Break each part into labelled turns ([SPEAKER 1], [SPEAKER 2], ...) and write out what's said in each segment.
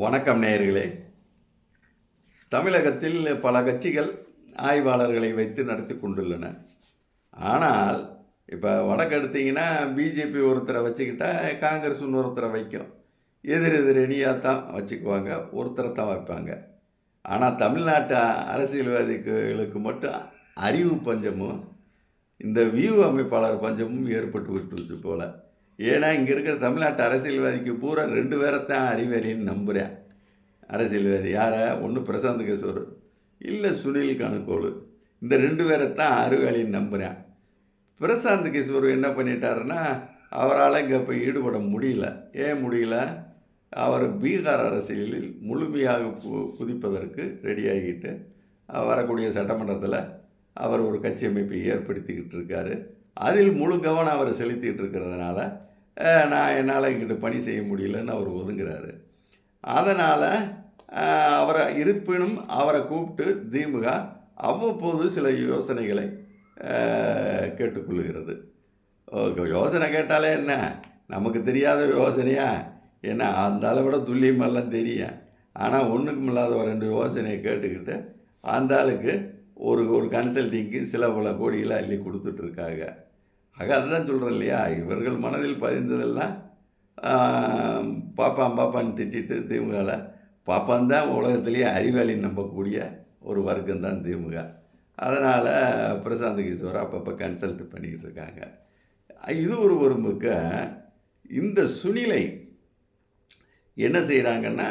[SPEAKER 1] வணக்கம் நேயர்களே. தமிழகத்தில் பல கட்சிகள் ஆய்வாளர்களை வைத்து நடத்தி கொண்டுள்ளன. ஆனால் இப்போ வடக்கு எடுத்திங்கன்னா பிஜேபி ஒருத்தரை வச்சுக்கிட்டா காங்கிரஸ் இன்னொருத்தரை வைக்கும். எதிர் எதிரணியாக தான் வச்சுக்குவாங்க ஒருத்தரை தான் வைப்பாங்க. ஆனால் தமிழ்நாட்டு அரசியல்வாதிகளுக்கு மட்டும் அறிவு பஞ்சமும் இந்த வியூ அமைப்பாளர் பஞ்சமும் ஏற்பட்டு விட்டுருச்சு போல். ஏன்னா இங்கே இருக்கிற தமிழ்நாட்டு அரசியல்வாதிக்கு பூரா ரெண்டு பேரைத்தான் அறிவாளின்னு நம்புகிறேன் அரசியல்வாதி யாரை? ஒன்று பிரசாந்த் கிஷோர் இல்லை சுனில் கணுக்கோள். இந்த ரெண்டு பேரைத்தான் அறிவாளின்னு நம்புகிறேன் பிரசாந்த் கிஷோர் என்ன பண்ணிட்டாருன்னா அவரால் இங்கே இப்போ ஈடுபட முடியல. ஏன் முடியல? அவர் பீகார் அரசியலில் முழுமையாக பு குதிப்பதற்கு ரெடியாகிட்டு வரக்கூடிய சட்டமன்றத்தில் அவர் ஒரு கட்சி அமைப்பை ஏற்படுத்திக்கிட்டு இருக்காரு. அதில் முழு கவனம் அவர் செலுத்திட்டு இருக்கிறதுனால நான் என்னால் என்கிட்ட பணி செய்ய முடியலன்னு அவர் ஒதுங்குறாரு. அதனால் அவரை இருப்பினும் அவரை கூப்பிட்டு திமுக அவ்வப்போது சில யோசனைகளை கேட்டுக்கொள்கிறது. ஓகே யோசனை கேட்டாலே என்ன? நமக்கு தெரியாத யோசனையா? என்ன அந்த அளவிட துல்லியமெல்லாம் தெரியும். ஆனால் ஒன்றுக்கும் இல்லாத ஒரு ரெண்டு யோசனையை கேட்டுக்கிட்டு அந்த ஆளுக்கு ஒரு ஒரு கன்சல்டிங்க்கு சில பல கோடிகளை அள்ளி கொடுத்துட்ருக்காங்க. ஆக அதுதான் சொல்கிறேன் இல்லையா? இவர்கள் மனதில் பதிந்ததெல்லாம் பாப்பான் பாப்பான்னு திட்டிட்டு திமுகவில் பாப்பான் தான் உலகத்திலேயே அறிவாளி நம்பக்கூடிய ஒரு வர்க்கம் தான் திமுக. அதனால் பிரசாந்த் கிஷோர் அப்பப்போ கன்சல்ட் பண்ணிக்கிட்டு இருக்காங்க இது ஒரு ஒரு முக்க இந்த சுனிலை என்ன செய்கிறாங்கன்னா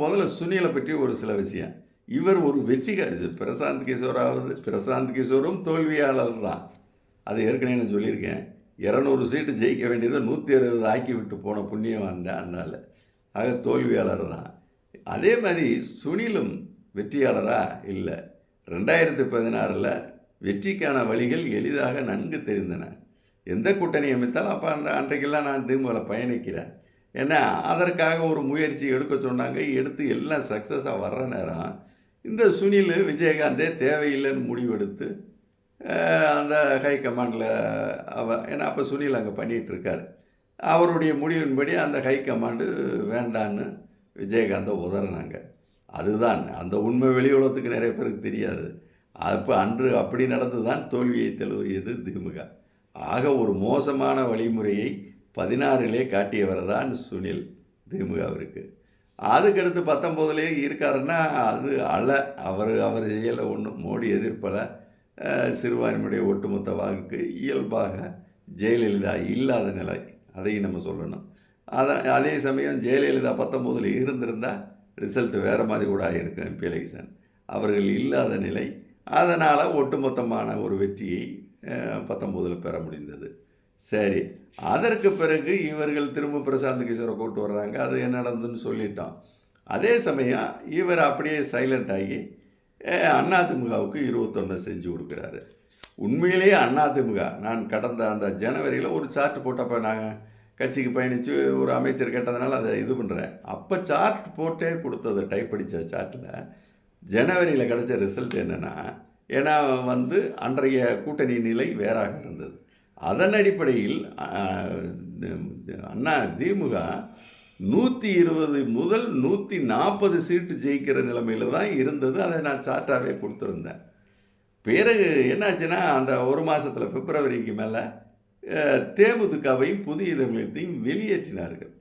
[SPEAKER 1] முதல்ல சுனிலை பற்றி ஒரு சில விஷயம். இவர் ஒரு வெற்றிக பிரசாந்த் கிஷோராவது. பிரசாந்த் கிஷோரும் தோல்வியாளர் தான் அது ஏற்கனவே நான் சொல்லியிருக்கேன். இரநூறு சீட்டு ஜெயிக்க வேண்டியதை நூற்றி அறுபது ஆக்கி விட்டு போன புண்ணியம் வந்தேன் அதனால் ஆக தோல்வியாளர் தான் அதே மாதிரி சுனிலும் வெற்றியாளரா? இல்லை. ரெண்டாயிரத்தி பதினாறில் வெற்றிக்கான வழிகள் எளிதாக நன்கு தெரிந்தன. எந்த கூட்டணி அமைத்தாலும் அப்போ அந்த அன்றைக்கெல்லாம் நான் திமுகவில் பயணிக்கிறேன். ஏன்னா அதற்காக ஒரு முயற்சி எடுக்க சொன்னாங்க. எடுத்து எல்லாம் சக்ஸஸாக வர்ற நேரம். இந்த சுனில் விஜயகாந்தே தேவையில்லைன்னு முடிவெடுத்து அந்த ஹை கமாண்டில் அவ ஏன்னா அப்போ சுனில் அங்கே பண்ணிகிட்டு இருக்கார் அவருடைய முடிவின்படி அந்த ஹை கமாண்டு வேண்டான்னு விஜயகாந்தை உதறினாங்க. அதுதான் அந்த உண்மை வெளி உலகத்துக்கு நிறைய பேருக்கு தெரியாது. அப்போ அன்று அப்படி நடந்து தான் தோல்வியை தழுவியது திமுக. ஆக ஒரு மோசமான வழிமுறையை பதினாறிலே காட்டியவர் தான் சுனில் திமுகவிற்கு. அதுக்கடுத்து பத்தொம்போதுலேயே இருக்காருன்னா அது அல. அவர் அவர் செய்யலை ஒன்றும் மோடி எதிர்ப்பலை. சிறுபான்மையுடைய ஒட்டுமொத்த வாழ்க்கை இயல்பாக ஜெயலலிதா இல்லாத நிலை. அதையும் நம்ம சொல்லணும். அதை அதே சமயம் ஜெயலலிதா பத்தொம்போதில் இருந்திருந்தால் ரிசல்ட் வேறு மாதிரி கூட ஆகியிருக்கும் எம்பி எலெக்ஷன் அவர்கள் இல்லாத நிலை. அதனால் ஒட்டுமொத்தமான ஒரு வெற்றியை பத்தொம்போதில் பெற முடிந்தது. சரி. அதற்கு பிறகு இவர்கள் திரும்ப பிரசாந்த் கிஷோரை கூட்டு வர்றாங்க. அது என்ன நடந்ததுன்னு சொல்லிட்டோம் அதே சமயம் இவர் அப்படியே சைலண்ட் ஆகி அதிமுகவுக்கு இருபத்தொன்று செஞ்சு கொடுக்குறாரு. உண்மையிலேயே அதிமுக நான் கடந்த அந்த ஜனவரியில் ஒரு சார்ட் போட்டப்போ நாங்கள் கட்சிக்கு பயணித்து ஒரு அமைச்சர் கேட்டதுனால அதை இது பண்ணுறேன் அப்போ சார்ட் போட்டே கொடுத்தது டைப் அடித்த சார்ட்டில் ஜனவரியில் கிடச்ச ரிசல்ட் என்னென்னா ஏன்னா வந்து அன்றைய கூட்டணி நிலை வேறாக இருந்தது. அதன் அடிப்படையில் அண்ணா திமுக நூற்றி இருபது முதல் நூற்றி நாற்பது சீட்டு ஜெயிக்கிற நிலைமையில் தான் இருந்தது. அதை நான் சார்ட்டாகவே கொடுத்துருந்தேன். பிறகு என்னாச்சுன்னா அந்த ஒரு மாதத்தில் பிப்ரவரிக்கு மேலே தேமுதிகவையும் புதிய தமிழகத்தையும் வெளியேற்றினார்கள்.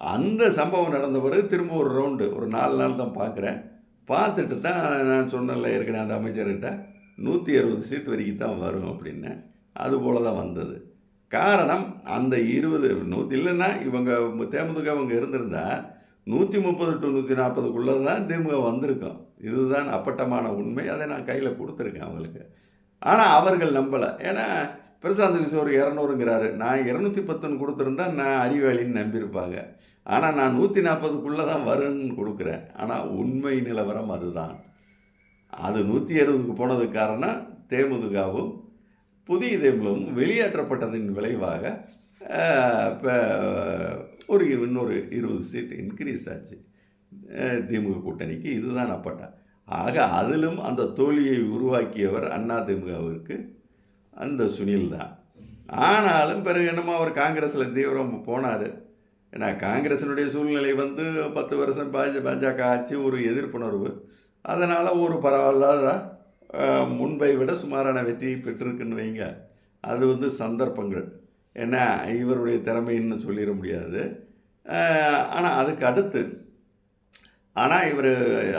[SPEAKER 1] அந்த சம்பவம் நடந்த பிறகு திரும்ப ஒரு ரவுண்டு ஒரு நாலு நாள் தான் பார்க்குறேன். பார்த்துட்டு தான் நான் சொன்னல ஏற்கனவே அந்த அமைச்சர்கிட்ட நூற்றி அறுபது சீட் வரைக்கும் தான் வரும் அப்படின்னு அதுபோல தான் வந்தது. காரணம் அந்த இருபது நூற்றி இல்லைன்னா இவங்க தேமுதிக அவங்க இருந்திருந்தா நூற்றி முப்பது டு நூற்றி நாற்பதுக்குள்ளே தான் திமுக வந்திருக்கும். இதுதான் அப்பட்டமான உண்மை. அதை நான் கையில் கொடுத்துருக்கேன் அவங்களுக்கு. ஆனால் அவர்கள் நம்பலை. ஏன்னா பிரசாந்த் கிஷோர் இரநூறுங்கிறாரு. நான் இரநூத்தி பத்துன்னு கொடுத்துருந்தா நான் அறிவாளின்னு நம்பியிருப்பாங்க. ஆனால் நான் நூற்றி நாற்பதுக்குள்ளே தான் வரும்னு கொடுக்குறேன். ஆனால் உண்மை நிலவரம் அதுதான். அது நூற்றி அறுபதுக்கு போனதுக்கு காரணம் தேமுதிகவும் புதிய தேமுகவும் வெளியேற்றப்பட்டதன் விளைவாக இப்போ ஒரு இன்னொரு இருபது சீட் இன்க்ரீஸ் ஆச்சு. திமுக கூட்டணிக்கு இதுதான் அப்பட்டா. ஆக அதிலும் அந்த தோல்வியை உருவாக்கியவர் அண்ணா திமுகவிற்கு அந்த சுனில் தான். ஆனாலும் பிறகு என்னமோ அவர் காங்கிரஸில் தீவிரம் போனார். ஏன்னா காங்கிரஸினுடைய சூழ்நிலை வந்து பத்து வருஷம் பாஜ பாஜக ஆட்சி ஒரு எதிர்ப்புணர்வு. அதனால் ஒரு பரவாயில்லாத முன்பை விட சுமாரான வெற்றியை பெற்றிருக்குன்னு வைங்க. அது வந்து சந்தர்ப்பங்கள். ஏன்னா இவருடைய திறமைன்னு சொல்லிட முடியாது. ஆனால் அதுக்கு அடுத்து ஆனால் இவர்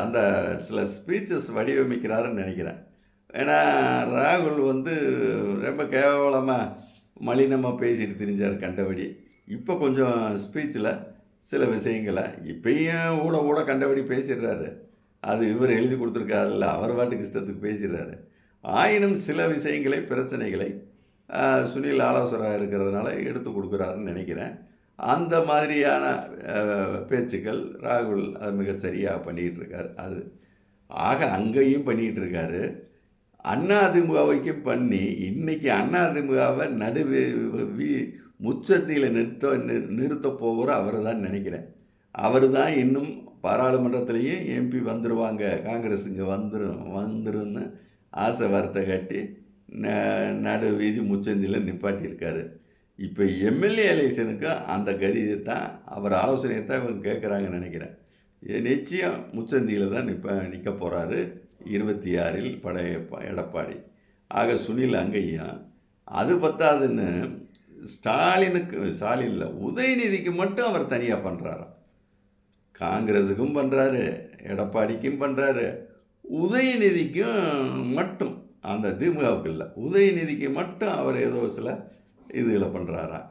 [SPEAKER 1] அந்த சில ஸ்பீச்சஸ் வடிவமைக்கிறாருன்னு நினைக்கிறேன். ஏன்னா ராகுல் வந்து ரொம்ப கேவலமாக மலினமாக பேசிட்டு திரிஞ்சார் கண்டபடி. இப்போ கொஞ்சம் ஸ்பீச்சில் சில விஷயங்களை இப்பயும் ஊட ஊட கண்டபடி பேசிடுறாரு. அது இவர் எழுதி கொடுத்துருக்காருல்ல அவர் பாட்டுக்கு இஷ்டத்துக்கு பேசிடுறாரு. ஆயினும் சில விஷயங்களை பிரச்சனைகளை சுனில் ஆலோசராக இருக்கிறதுனால எடுத்து கொடுக்குறாருன்னு நினைக்கிறேன். அந்த மாதிரியான பேச்சுக்கள் ராகுல் அது மிக சரியாக பண்ணிகிட்டு இருக்கார் அது ஆக அங்கேயும் பண்ணிகிட்டு இருக்காரு அதிமுகவைக்கும் பண்ணி இன்னைக்கு அதிமுகவை நடுவே வி முச்சத்தியில் நிறுத்த நிறுத்த போகிற அவர் தான் நினைக்கிறேன். அவர் தான் இன்னும் பாராளுமன்றத்திலேயே எம்பி வந்துடுவாங்க காங்கிரஸ் இங்கே வந்துடும் வந்துருன்னு ஆசை வார்த்தை காட்டி ந நடு வீதி முச்சந்தியில் நிப்பாட்டியிருக்காரு. இப்போ எம்எல்ஏ எலெக்ஷனுக்கு அந்த கதியை தான் அவர் ஆலோசனையை தான் இவங்க கேட்குறாங்கன்னு நினைக்கிறேன். நிச்சயம் முச்சந்தியில் தான் நிப்ப நிற்க போகிறாரு இருபத்தி ஆறில் பழைய ப- எடப்பாடி. ஆக சுனில் அங்கேயும் அது பத்தாதுன்னு ஸ்டாலினுக்கு ஸ்டாலின் இல்லை உதயநிதிக்கு மட்டும் அவர் தனியாக பண்ணுறாராம் காங்கிரஸுக்கும் பண்ணுறாரு எடப்பாடிக்கும் பண்ணுறாரு உதயநிதிக்கும் மட்டும் அந்த திமுகவுக்கு இல்லை உதயநிதிக்கு மட்டும் அவர் ஏதோ சில இதுகளை பண்ணுறாரா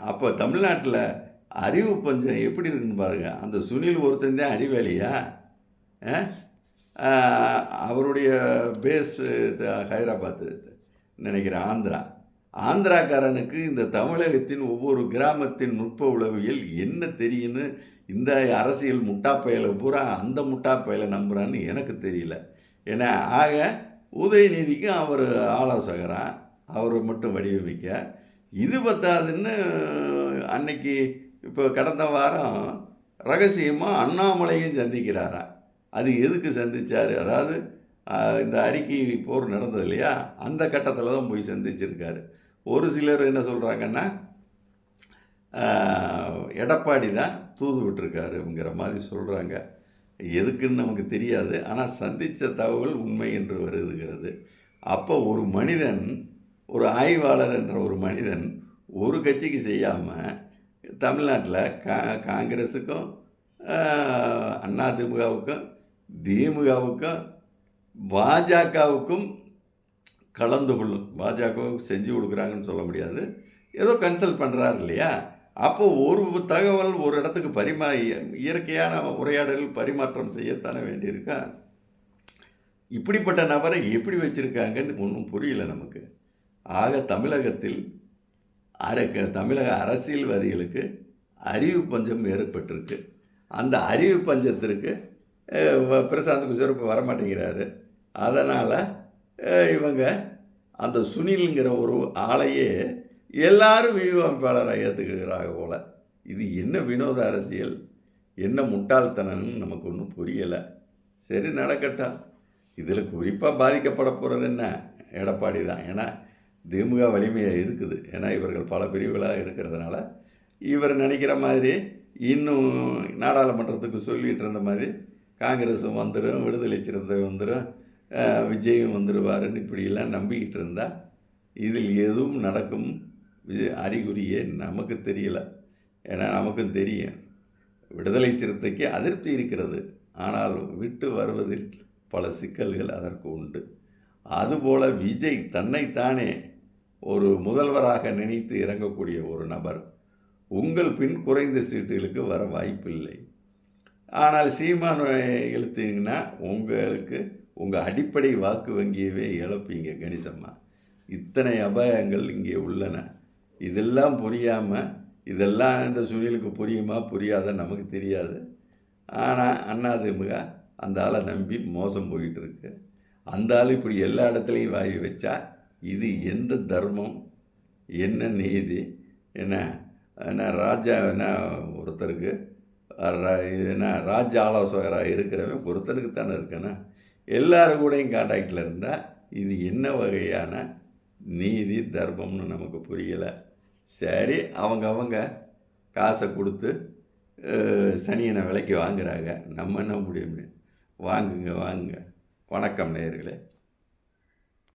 [SPEAKER 1] அப்போ தமிழ்நாட்டில் அறிவு பஞ்சம் எப்படி இருக்குன்னு பாருங்கள் அந்த சுனில் ஒருத்தன் தான் அறிவாளியா? அவருடைய பேஸு ஹைதராபாத்து நினைக்கிறேன் ஆந்திரா. ஆந்திராக்காரனுக்கு இந்த தமிழகத்தின் ஒவ்வொரு கிராமத்தின் நுட்ப உளவியல் என்ன தெரியும்னு இந்த அரசியல் முட்டாப்பயலை பூரா அந்த முட்டாப்பயலை நம்புகிறான்னு எனக்கு தெரியல. ஏன்னா ஆக உதயநிதிக்கும் அவர் ஆலோசகரா? அவர் மட்டும் வடிவமைக்க. இது பத்தாதுன்னு அன்னைக்கு இப்போ கடந்த வாரம் ரகசியமாக அண்ணாமலையும் சந்திக்கிறாரா? அது எதுக்கு சந்திச்சார்? அதாவது இந்த அறிக்கை போர் நடந்தது இல்லையா? அந்த கட்டத்தில் தான் போய் சந்திச்சிருக்காரு. ஒரு சிலர் என்ன சொல்கிறாங்கன்னா எடப்பாடி தான் தூது விட்டுருக்காருங்கிற மாதிரி சொல்கிறாங்க எதுக்குன்னு நமக்கு தெரியாது. ஆனால் சந்தித்த தகவல் உண்மை என்று வருதுகிறது அப்போ ஒரு மனிதன் ஒரு ஆய்வாளர் என்ற ஒரு மனிதன் ஒரு கட்சிக்கு செய்யாமல் தமிழ்நாட்டில் கா காங்கிரஸுக்கும் அதிமுகவுக்கும் அண்ணா திமுகவுக்கும் திமுகவுக்கும் பாஜகவுக்கும் கலந்து கொள்ளும் பாஜகவுக்கு செஞ்சு கொடுக்குறாங்கன்னு சொல்ல முடியாது. ஏதோ கன்சல்ட் பண்ணுறாரு இல்லையா? அப்போ ஒரு தகவல் ஒரு இடத்துக்கு பரிமா இயற்கையான உரையாடல் பரிமாற்றம் செய்யத்தானே வேண்டியிருக்கா? இப்படிப்பட்ட நபரை எப்படி வச்சுருக்காங்கன்னு ஒன்றும் புரியல நமக்கு. ஆக தமிழகத்தில் அரக்க தமிழக அரசியல்வாதிகளுக்கு அறிவு பஞ்சம் ஏற்பட்டிருக்கு. அந்த அறிவு பஞ்சத்திற்கு பிரசாந்த் கிஷோர் இப்போ வரமாட்டேங்கிறாரு. அதனால் இவங்க அந்த சுனில்ங்கிற ஒரு ஆளையே எல்லாரும் வியூகமைப்பாளராக ஏற்றுக்கிறாங்க போல. இது என்ன வினோத அரசியல்? என்ன முட்டாள்தனம்னு நமக்கு ஒன்றும் புரியலை. சரி நடக்கட்டும். இதில் குறிப்பாக பாதிக்கப்பட போகிறது என்ன? எடப்பாடி தான். ஏன்னா திமுக வலிமையாக இருக்குது. ஏன்னா இவர்கள் பல பிரிவுகளாக இருக்கிறதுனால இவர் நினைக்கிற மாதிரி இன்னும் நாடாளுமன்றத்துக்கு சொல்லிகிட்டு இருந்த மாதிரி காங்கிரஸும் வந்துடும் விடுதலை சிறுத்தை வந்துடும் விஜயும் வந்துடுவாருன்னு இப்படியெல்லாம் நம்பிக்கிட்டு இருந்தால் இதில் எதுவும் நடக்கும் இது அறிகுறியே நமக்கு தெரியலை. ஏன்னா நமக்கும் தெரியும். விடுதலை சிறுத்தைக்கு அதிருப்தி இருக்கிறது. ஆனால் விட்டு வருவதில் பல சிக்கல்கள் அதற்கு உண்டு. அதுபோல் விஜய் தன்னைத்தானே ஒரு முதல்வராக நினைத்து இறங்கக்கூடிய ஒரு நபர் உங்கள் பின் குறைந்த சீட்டுகளுக்கு வர வாய்ப்பில்லை. ஆனால் சீமான் இழுத்தீங்கன்னா உங்களுக்கு உங்கள் அடிப்படை வாக்கு வங்கியவே இழப்பீங்க கணிசம்மா. இத்தனை அபாயங்கள் இங்கே உள்ளன. இதெல்லாம் புரியாமல் இதெல்லாம் இந்த சுனிலுக்கு புரியுமா புரியாத நமக்கு தெரியாது. ஆனால் அதிமுக அந்த ஆளை நம்பி மோசம் போயிட்டு இருக்கு அந்த ஆள் இப்படி எல்லா இடத்துலையும் வாய் வச்சா இது எந்த தர்மம்? என்ன நீதி? என்ன என்ன ராஜா என்ன ஒருத்தருக்கு என்ன ராஜ ஆலோசகராக இருக்கிறவன் ஒருத்தனுக்கு தானே இருக்கேண்ணா எல்லாரும் கூடயும் காண்டாக்டில் இருந்தால் இது என்ன வகையான நீதி தர்மம்னு நமக்கு புரியலை. சரி அவங்க அவங்க காசை கொடுத்து சனியனை விலைக்கு வாங்குறாங்க. நம்ம என்ன முடியும் வாங்குங்க வாங்குங்க. வணக்கம் நேயர்களே.